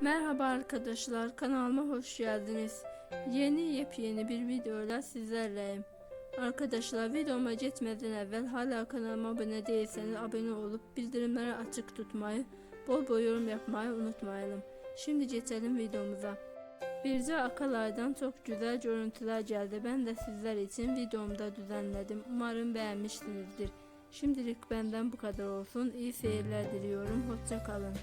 Merhaba arkadaşlar kanalıma hoş geldiniz. Yeni yepyeni bir videoyla sizlerleyim. Arkadaşlar videoma geçmeden evvel hala kanalıma abone değilseniz abone olup bildirimleri açık tutmayı, bol bol yorum yapmayı unutmayalım. Şimdi geçelim videomuza. Birce Akalay'dan çok güzel görüntüler geldi. Ben de sizler için videomda düzenledim. Umarım beğenmişsinizdir. Şimdilik benden bu kadar olsun. İyi seyirler diliyorum. Hoşça kalın.